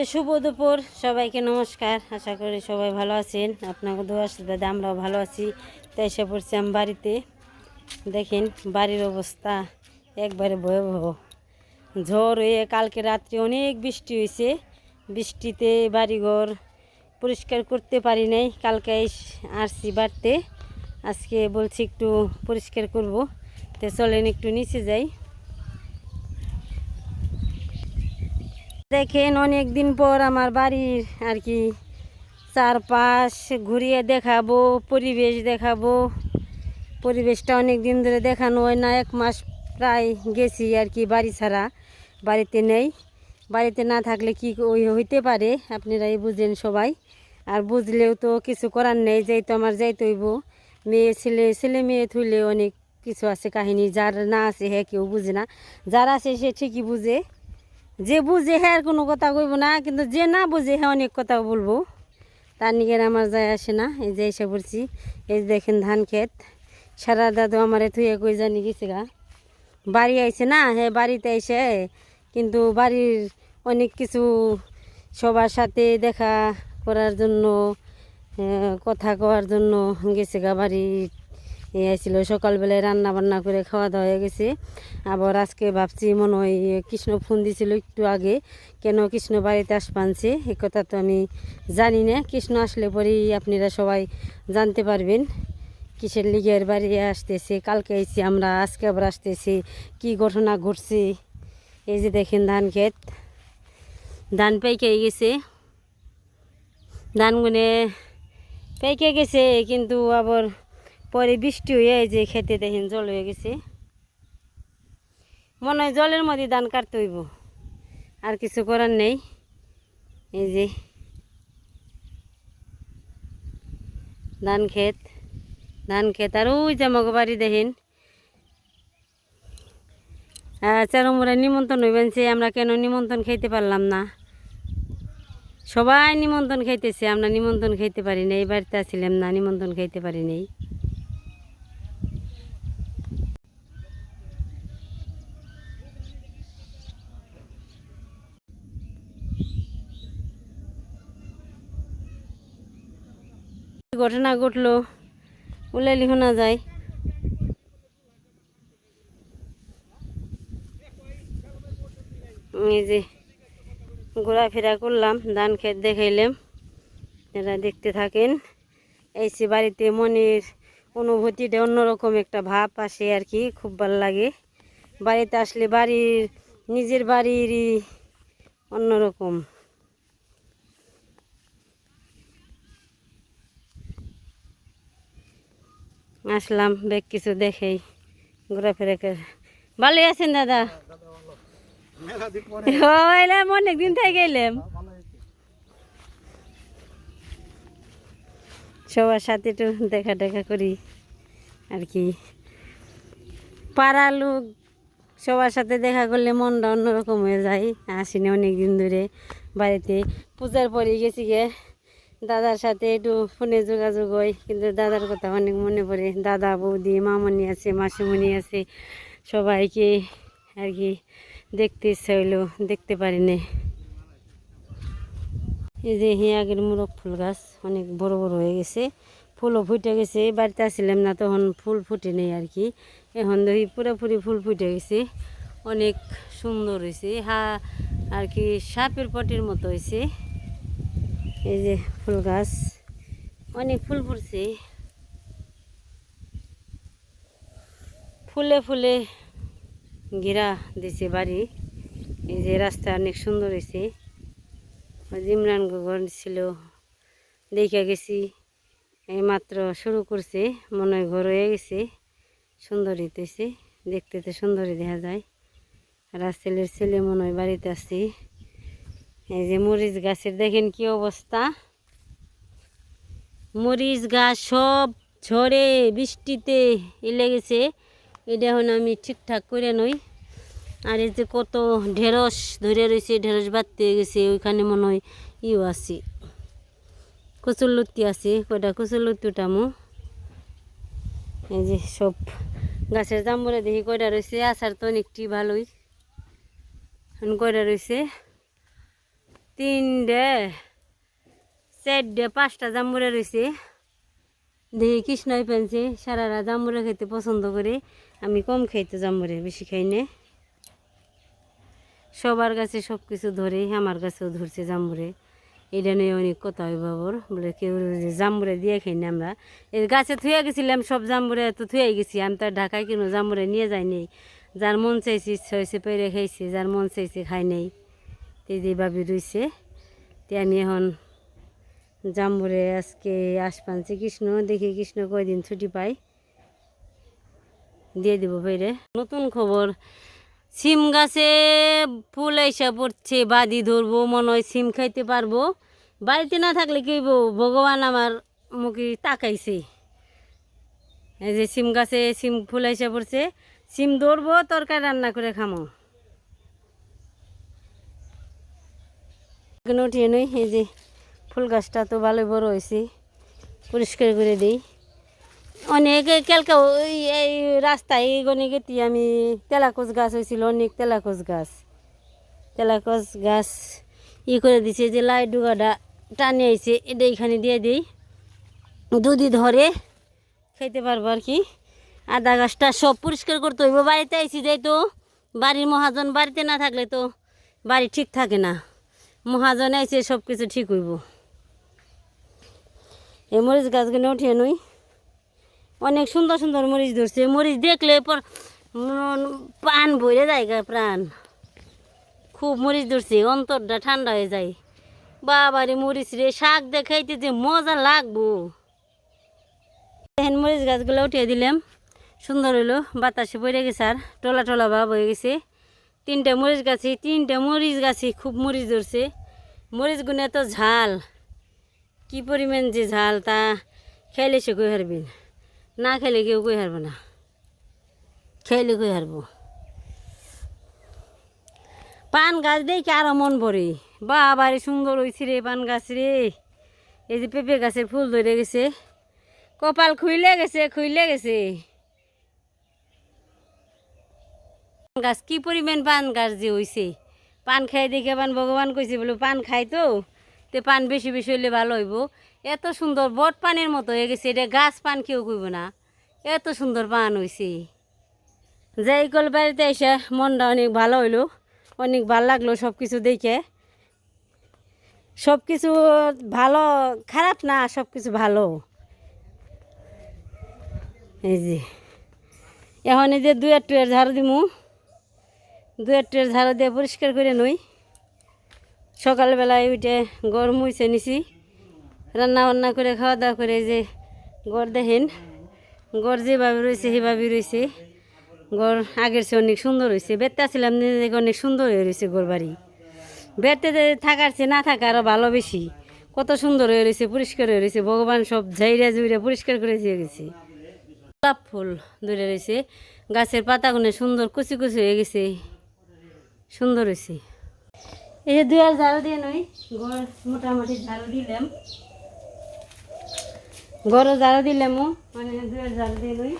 তো শুভ দুপুর, সবাইকে নমস্কার। আশা করি সবাই ভালো আছেন। আপনাকে দোয়া আশীর্বাদে আমরাও ভালো আছি। তাই এসে পড়ছি আমি বাড়িতে। দেখেন বাড়ির অবস্থা একবারে ভয়াবহ। ঝড় হয়ে কালকে রাত্রে অনেক বৃষ্টি হয়েছে। বৃষ্টিতে বাড়িঘর পরিষ্কার করতে পারি নাই। কালকে আসছি বাড়তে। আজকে বলছি একটু পরিষ্কার করব। তো চলেন একটু নিচে যাই। দেখেন অনেক দিন পর আমার বাড়ির আর কি চারপাশ ঘুরিয়ে দেখাবো, পরিবেশ দেখাবো। পরিবেশটা অনেক দিন ধরে দেখানো হয় না, এক মাস প্রায় গেছি আর কি বাড়ি ছাড়া, বাড়িতে নেই। বাড়িতে না থাকলে কি ওই হইতে পারে, আপনারাই বুঝেন সবাই। আর বুঝলেও তো কিছু করার নেই, যেই তো আমার যাই হইব মেয়ে, ছেলে ছেলে মেয়ে থুইলে অনেক কিছু আছে, কাহিনী যার না আছে হ্যাঁ কেউ বুঝে না। যার আছে সে ঠিকই বুঝে। যে বুঝে হ্যাঁ কোনো কথা কইব না, কিন্তু যে না বুঝে হ্যাঁ অনেক কথা বলব। তার নিকের আমার যায় আসে না, এই যে এসে পড়ছি। এই দেখেন ধান ক্ষেত। সারা দাদু আমার থুয়ে কই জানি গেছে গা। বাড়ি আইছে না হ্যাঁ বাড়িতে এসে কিন্তু বাড়ির অনেক কিছু সবার সাথে দেখা করার জন্য কথা কওয়ার জন্য গেছে গা বাড়ি আসছিল সকালবেলায় রান্না বান্না করে খাওয়া দাওয়া হয়ে গেছে। আবার আজকে ভাবছি, মনে হয় কৃষ্ণ ফোন দিছিল একটু আগে, কেন কৃষ্ণ বাড়িতে আসবানছে এ কথা তো আমি জানি না। কৃষ্ণ আসলে পরেই আপনারা সবাই জানতে পারবেন কিসের লিগের বাড়ি আসতেছে, কালকে এসেছি আমরা, আজকে আবার আসতেছি, কি ঘটনা ঘটছে? এই যে দেখেন ধান ক্ষেত। ধান পেকে গেছে। ধানগুনে পেকে গেছে, কিন্তু আবার পরে বৃষ্টি হয়ে এই যে খেতে দেখেন জল হয়ে গেছে। মনে হয় জলের মধ্যে ধান কাটতে হইব। আর কিছু করার নেই। এই যে ধান ক্ষেত ধান ক্ষেত। আর ওই যে আমাকে বাড়ি দেখেন। চারমুরা নিমন্ত্রণ হইবেন সে আমরা কেন নিমন্ত্রণ খাইতে পারলাম না। সবাই নিমন্ত্রণ খাইতেছে, আমরা নিমন্ত্রণ খাইতে পারি নাই বাড়িতে আসছিলাম না, নিমন্ত্রণ খাইতে পারি নাই। ঘটনা ঘটলো উলাইলি শোনা যায়। এই যে ঘোরাফেরা করলাম, ধান ক্ষেত দেখাইলাম এরা দেখতে থাকেন। এই সে বাড়িতে মনের অনুভূতিটা অন্যরকম একটা ভাব আসে আর কি, খুব ভালো লাগে। বাড়িতে আসলে বাড়ির, নিজের বাড়িরই অন্যরকম। আসলাম বেগ কিছু দেখেই। ঘোরাফেরা করে। ভালোই আছেন দাদা? হইলাম অনেক দিন থেকে গেলাম সবার সাথে একটু দেখা দেখা করি, আর কি। পাড়ার লোক সবার সাথে দেখা করলে মনটা অন্যরকম হয়ে যায়। আসিনি অনেক দিন ধরে বাড়িতে। পূজার পরে গেছি গে। দাদার সাথে একটু ফোনে যোগাযোগ হয়, কিন্তু দাদার কথা অনেক মনে পড়ে। দাদা, বৌদি, মামনি আছে, মাসিমণি আছে, সবাইকে আর কি দেখতে ইচ্ছা হইল, দেখতে পারিনি। এই যে হিয়াগের মুরগ ফুল গাছ অনেক বড় বড় হয়ে গেছে, ফুলও ফুটে গেছে। বাড়িতে আসছিলাম না, তখন ফুল ফুটে নেই আর কি। এখন দেখি পুরোপুরি ফুল ফুটে গেছে, অনেক সুন্দর হয়েছে। হা, আর কি সাপের পটির মতো হয়েছে। এই যে ফুল গাছ। অনেক ফুল ফুটছে ফুলে ফুলে ঘেরা দিছে বাড়ি। এই যে রাস্তা অনেক সুন্দর হয়েছে। ইমরান ঘর ছিল, দেখে গেছি। এই মাত্র শুরু করছে, মনে হয় ঘর হয়ে গেছে। সুন্দর হইতেছে, দেখতে তো সুন্দরই দেখা যায়। ছেলের ছেলে মনে হয় বাড়িতে আসছি এই যে মরিচ গাছের দেখেন কি অবস্থা? মরিচ গাছ সব ঝড়ে বৃষ্টিতে এলে গেছে। এটা এখন আমি ঠিকঠাক করে নই। আর এই যে কত ঢেঁড়স ধরে রয়েছে, ঢেঁড়স বাড়তে গেছে, ওইখানে মনে হয় ইও আছে। কচুর লুতি আছে, কয়টা কচুর লুতি উঠামো? এই যে সব গাছের জাম্বরে দেখি কয়টা রয়েছে, আচার তো অনেকটি ভালোই। কয়টা রয়েছে? তিনটে, চারটে, পাঁচটা জাম্বুরা রয়েছে দেখি কৃষ্ণই পেনছে, সারারা জাম্বুরা খেতে পছন্দ করে। আমি কম খাইতে জাম্বুরে বেশি খাই না। সবার কাছে সব কিছু ধরে, আমার কাছেও ধরছে জাম্বুরে এটা নিয়ে অনেক কথা হয় বাবর, বলে কেউ যে জাম্বুরে দিয়ে খাই না আমরা। এই গাছে থুয়ে গেছিলাম, সব জাম্বুরে তো থুয়ে গেছি। আমি তো ঢাকায় কিনো জাম্বুরে নিয়ে যাই যাইনি যার মন চাইছে হয়েছে, পেরে খাইছে, যার মন চাইছে খাই নাই। যে ভাবি রইছে, তে আমি এখন জাম্বুরে আজকে আসপানছি কৃষ্ণ, দেখি কৃষ্ণ কয়দিন ছুটি পাই দিয়ে দিব পেরে নতুন খবর, সিম গাছে ফুল এসে পড়ছে বাদি ধরবো, মনে হয় সিম খাইতে পারব। বাড়িতে না থাকলে কি? ভগবান আমার মুখে তাকাইছে। এই যে সিম গাছে সিম ফুল এসে পড়ছে, সিম ধরবো, তরকারি রান্না করে খামো। এখানে উঠিয়ে নই, এই যে ফুল গাছটা তো ভালোই বড় হয়েছে, পরিষ্কার করে দিই। অনেক কালকে ওই এই রাস্তায় গনে গেতি আমি তেলাকোচ গাছ হয়েছিল, অনেক তেলাকোচ গাছ। তেলাকোচ গাছ ই করে দিছে যে লাইট ডুগাটা টানে আইছে, এটা এখানে দিয়ে দিই। দুধি ধরে খেতে পারব আর কি। আদা গাছটা সব পরিষ্কার করতে হইব। বাড়িতে আইসি যাই তো বাড়ির মহাজন বাড়িতে না থাকলে তো বাড়ি ঠিক থাকে না। মহাজন আইসে সব কিছু ঠিক হইব। এই মরিচ গাছগুলো উঠিয়ে নই। অনেক সুন্দর সুন্দর মরিচ ধরছে। মরিচ দেখলে পর প্রাণ ভরে যায় গা প্রাণ। খুব মরিচ ধরছে, অন্তরটা ঠান্ডা হয়ে যায়। বাবারে মরিচ রে, শাক দেখাইতে যে মজা লাগবো। মরিচ গাছগুলো উঠিয়ে দিলাম। সুন্দর হইল, বাতাসে পড়ে গেছে আর, টলা টলা ভাব হয়ে গেছে। তিনটা মরিচ গাছে, তিনটা মরিচ গাছে খুব মরিচ ধরছে। মরিচ গুনে এত ঝাল, কি পরিমাণ যে ঝাল তা খেলে সে কই হারবেন না খেলে কেউ কই হারবে না। খেলে কই হারবো? পান গাছ দেখে আরও মন ভরে। বাবারে সুন্দর হয়েছে রে পান গাছ রে। এই যে পেঁপে গাছের ফুল ধরে গেছে। কপাল খুইলে গেছে খুইলে গেছে পান গাছ কি পরিমাণ পান গাছ যে হইছে? পান খাই দেখে পান ভগবান কইছে, বলে, পান খাই তো? তে পান বেশি বেশি হইলে ভালো হইব। এত সুন্দর বট পানের মতো হয়ে গেছে, এটা গাছ পান কেউ কইব না। এত সুন্দর পান হইছে। যাই কল বাড়িতে এসে মনটা অনেক ভালো হইল, অনেক ভালো লাগল সব কিছু দেখে। সব কিছু ভালো, খারাপ না সব কিছু ভালো। এই যে, এখন এই যে দুই টুয়ের ঝাড় দিমু। দুই টুয়ের ঝাড়ু দিয়ে পরিষ্কার করে নই। সকালবেলায় উঠে গড় হয়েছে নিছি রান্না বান্না করে, খাওয়া দাওয়া করে যে গড় দেখেন। গড় যেভাবে রয়েছে সেভাবে রয়েছে। গড় আগের চেয়ে অনেক সুন্দর হয়েছে বেড়তে ছিলাম অনেক সুন্দর হয়ে রয়েছে গড় বাড়ি। বেড়তে থাকার চেয়ে না থাকা আরও ভালো বেশি। কত সুন্দর হয়ে রয়েছে, পরিষ্কার হয়ে রয়েছে। ভগবান সব ঝাইরা জুইরা পরিষ্কার করে দিয়ে গেছে। গোলাপ ফুল ধরে রয়েছে। গাছের পাতাগুলো সুন্দর কুচি কুচি হয়ে গেছে। সুন্দর হয়েছে এই যে দুই আর ঝাড়ু দিয়ে নই ঘর মোটামুটি ঝাড়ু দিলাম। গরু ঝাড়ু দিলাম মানে দুই আর ঝাড়ু দিয়ে নই।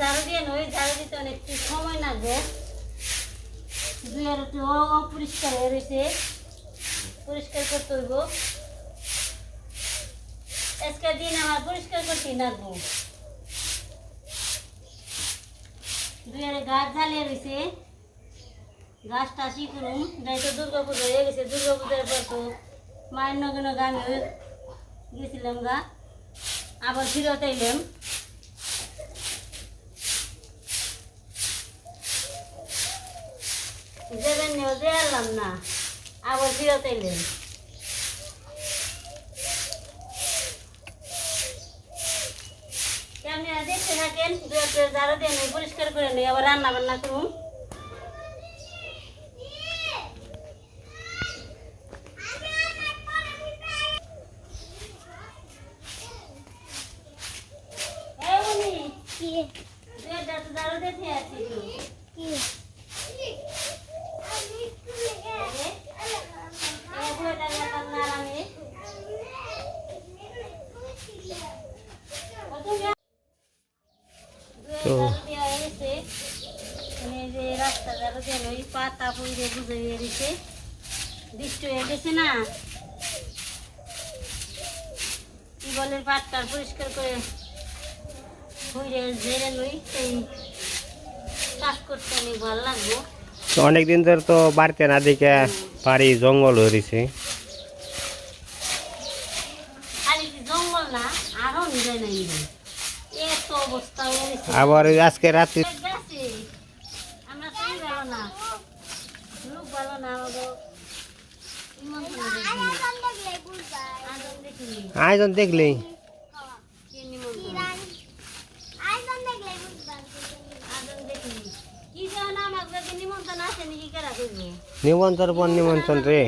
ঝাড়ু দিয়ে নই, ঝাড়ু দিতে অনেকটা সময় লাগবে দুই আর অপরিষ্কার হয়ে রয়েছে পরিষ্কার করতে হইব। আজকে দিন আমার পরিষ্কার করতে লাগবো দুই আর গাছ জ্বালিয়ে রয়েছে গাছটা শি করুন যাই তো দুর্গা পুজো হয়ে গেছে। দুর্গা পুজোর পর তো মায়ের নগেন গান গেছিলাম গা। আবার ফিরত এলাম নেও দেয়ালাম না। আবার ফিরত এলেন আর দেখতে থাকেন দু একটা ঝাড়ু দিয়ে নেই পরিষ্কার করে নেই আবার রান্না বান্না করুন এই উনি, দু একটা তো ঝাড়ু দেখে আছি তো। এই, এই বইটা নিয়ে আপনার আরামে ঝাড়ু দেওয়া হয়েছে মানে এই যে রাস্তা ঝাড়ু দেওয়া বুঝে দিয়ে দিছে। বৃষ্টি হয়ে গেছে না পাটটা পরিষ্কার করে ঘুরে ঝেড়ে লই সেই কাজ করতে অনেক ভালো লাগবো। তো অনেক দিন ধরে তো বাড়িতে না দেখে বাড়ি জঙ্গল হয়েছে জঙ্গল না আরও নিবে নাই। এত অবস্থা আবার আজকে রাত্রি গেছে আমরা তাই ভালো না লোক ভালো না আমাদের নিমন্ত্রণ দেখিনি আদর দেখিনি আয়োজন দেখলেই কে নিমন্ত্রণ আদর দেখিনি কি যেন আমাকে নিমন্ত্রণ আছে নাকি কেরা করব নিমন্ত্রণ পর নিমন্ত্রণ রে।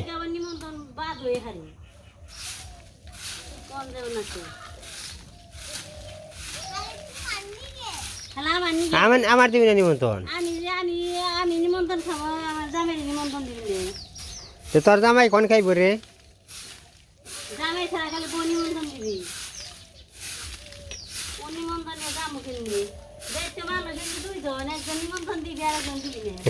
আমার আমার দিবি না নিমন্ত্রণ? তোর জামাই কোন খাইব রে জামাই ছাড়া খালি বউ নিমন্ত্রণ দিবি ও নিমন্ত্রণে জামু কিনবি দেখতে ভালো কিন্তু দুই জন একজন নিমন্ত্রণ দিবি আর একজন দিবি না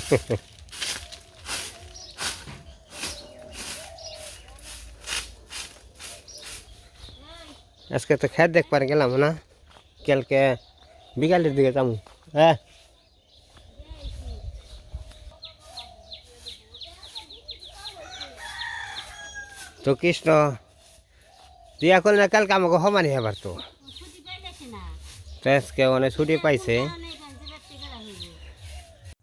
আজকে তো খেত দেখবার গেলাম না কালকে বিকালের দিকে যাব হ্যাঁ তো কৃষ্ণ দিয়া করলে না কালকে আমাকে সমানই হবার তো ছুটি পাইলেছি না তো আজকে অনেক ছুটি পাইছে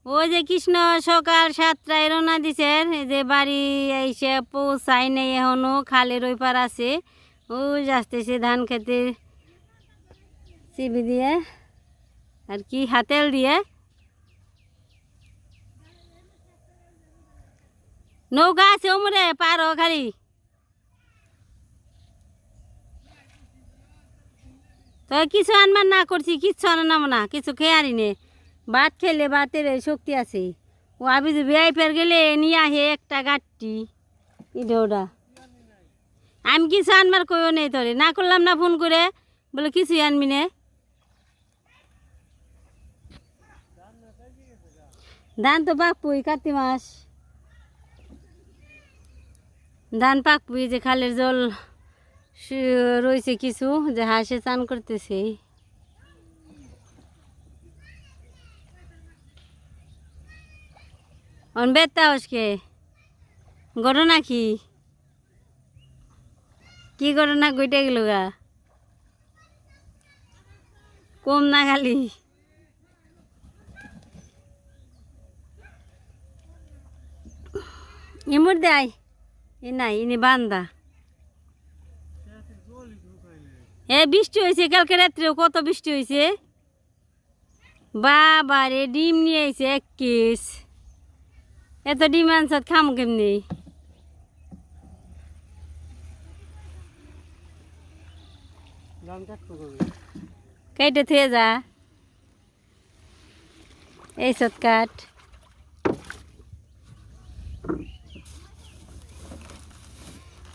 ওই যে কৃষ্ণ সকাল সাতটায় রওনা দিছে যে বাড়ি এসে পৌঁছাই নেই এখনও, খালের ওই পার আছে। ওই আসতেছে ধান খেতে চিবি দিয়ে, আর কি, হাতেল দিয়ে। নৌকা আছে ওমরে, পার খালি। তো কিছু আনবার না করছি, কিচ্ছু আনাম না, কিছু খেয়ে আনি নে। ভাত খেলে ভাতের শক্তি আছে। ও আবি যে ফের গেলে নিয়ে আহে একটা গাঠটি ওটা। আমি কিছু আনবার কইও নেই তোরে। না করলাম না ফোন করে। বলে কিছুই আনবি নে। ধান তো পাকপুই কার্তিক মাস। ধান পাকপুই যে খালের জল রয়েছে কিছু, যে হাঁসে চান করতেছে। অন বেতা হসকে ঘটনা কি? কি ঘটনা কইটে গেল গা? কম না খালি। এমর দেয় এ নাই ইনি বান্দা। এ বৃষ্টি হয়েছে কালকে রাত্রেও কত বৃষ্টি হয়েছে বাবা রে ডিম নিয়ে আইছে এক কেস। এত ডিম আনসার খাম কেমনি? কেটে থুয়ে যা। এই সত কাঠ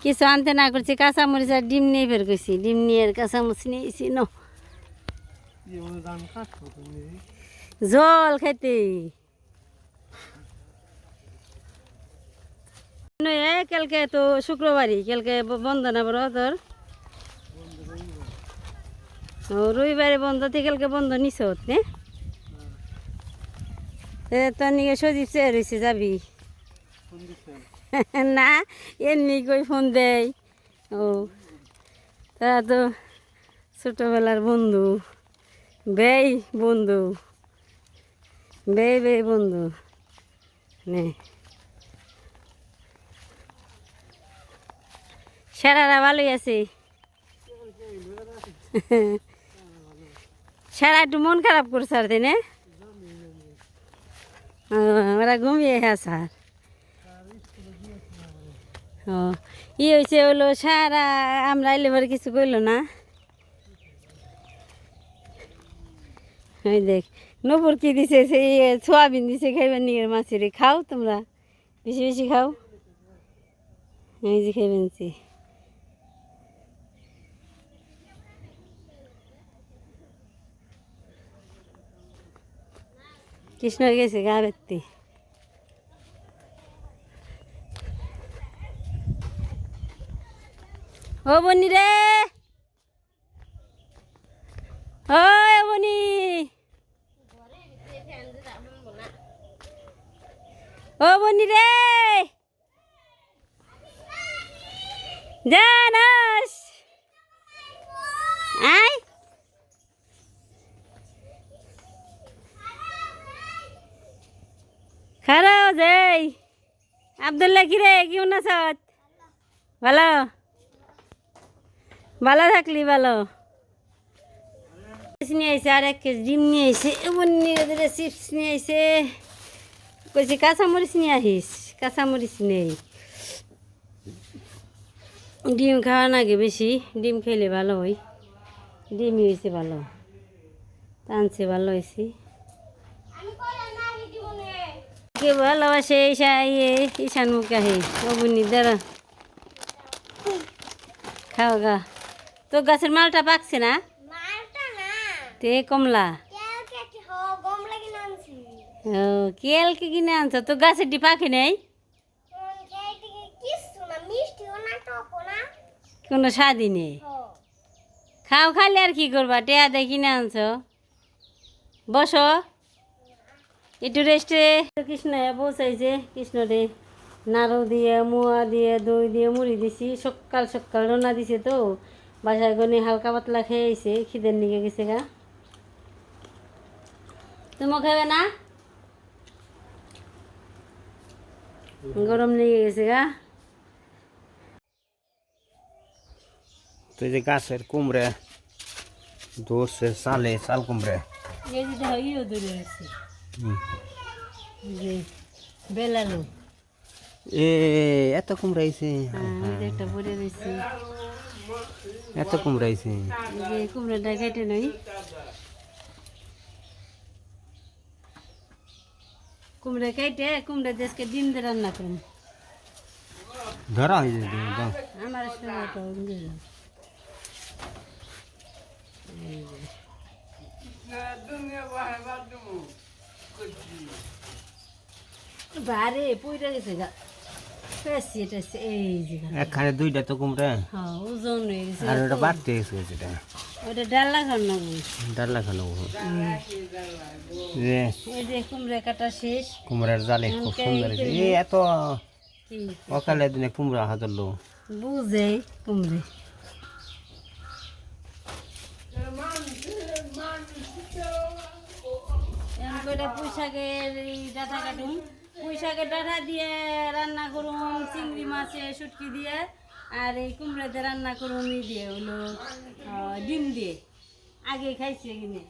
কিছু আনতে না করছি কাঁচামরিচ আর ডিম নিয়ে বের করছি। ডিম নিয়ে আর কাঁচামরিচ নিয়েছি ন। জল খাইতে এ, কালকে তো শুক্রবারই, কালকে বন্ধ না বড় তোর? রবিবারে বন্ধ থেকে কালকে বন্ধ নিছ এ, তোর নিকে সজীব চেয়ে রয়েছে যাবি? না, এমনি কই ফোন দেয়। ও তারা তো ছোটোবেলার বন্ধু, বেই বন্ধু, বেই বে বন্ধু, নে? সেরারা ভালোই আছে। সেরা একটু মন খারাপ করছে আর তাই না। ও, ওরা ঘুমিয়ে আছে আর ও ই হয়েছে হলো সারা আমরা এলে পরে কিছু কইলো না। ওই দেখ নপুর কি দিছে সেই সোয়াবিন দিছে খাইবার নিয়ে মাছের খাও তোমরা। বেশি বেশি খাও। এই যে খাইবেন কৃষ্ণ গেছে গা ব্যক্তি ও বনি রে। ও বনি। ও বনি রে। জানাস। আয় খারাপ যাই আবদুল্লাহ কি রে? কেমন আছ? ভালো? ভালো থাকলি, ভালো। নিয়ে আইসে আর এক কেজি ডিম নিয়ে আইসে এমন নিয়ে চিপস নিয়ে আইসে কইছি, কাঁচামরিচ নিয়ে আহিস? কাঁচামরিচ নেই। ডিম খাওয়া নাগে বেশি, ডিম খেলে ভালো হয়। ডিমই হয়েছে ভালো। টানছে, ভালো হয়েছে কে ভালোবাসে ঈশা ইয়ে ঈশান মুখে আহে অবনি দাঁড়া খাও গা। তো গাছের মালটা পাকছে না? তে কমলা। ও কেলকে কিনে আনছো? তো গাছের ডি পাখি নেই? কোনো স্বাদই নেই। খাও খালি আর কি করবা? টেয়া দিয়ে কিনে আনছো। বসো। একটু রেস্টে কৃষ্ণ বসাইছে কৃষ্ণ রে নাড়ু দিয়ে মুয়া দিয়ে দই দিয়ে মুড়ি দিছি। সকাল সকাল রান্না দিছে তো। বাসায় গনে হালকা পাতলা খেয়েছে খিদের নিকে গেছে গা। তুমি খাবে না? গরম লেগে গেছে গা। তো এই যে গাছের কুমড়ে ধরছে সালে শাল কুমড়ে। এই যে ইও দূরে আছে। যে বেলালো। এ এত কুমড়া আইছে। হ্যাঁ একটা পরে রয়েছে এত কুমড়া আইছে। এই যে কুমড়াটা কেটে নই। কুমড়া কেটে কুমড়া দেশকে ডিম দিয়ে রান্না করুন ধরা আমার বারে পুইরা গেছে গা। পেছি এটা এই যে একখানে দুইটা তো কুমড়া। হ্যাঁ ওজন হয়ে গেছে। আর ওটা বাড়তে গেছে সেটা ওটা ডাল্লা খান ডাল্লা খানো যে এই যে কুমড়া কাটা শেষ। কুমড়ার জালে খুব সুন্দর এত অকালে দিনে কুমড়া হাতলো বুঝে কুমড়ে। কয়টা পুঁইশাকের ডাঁটা কাটুম। পুঁইশাকের ডাঁটা দিয়ে রান্না করুন চিংড়ি মাছে শুটকি দিয়ে, আর এই কুমড়াতে রান্না করুন ই দিয়ে হলো ডিম দিয়ে। আগে খাইছে কিনে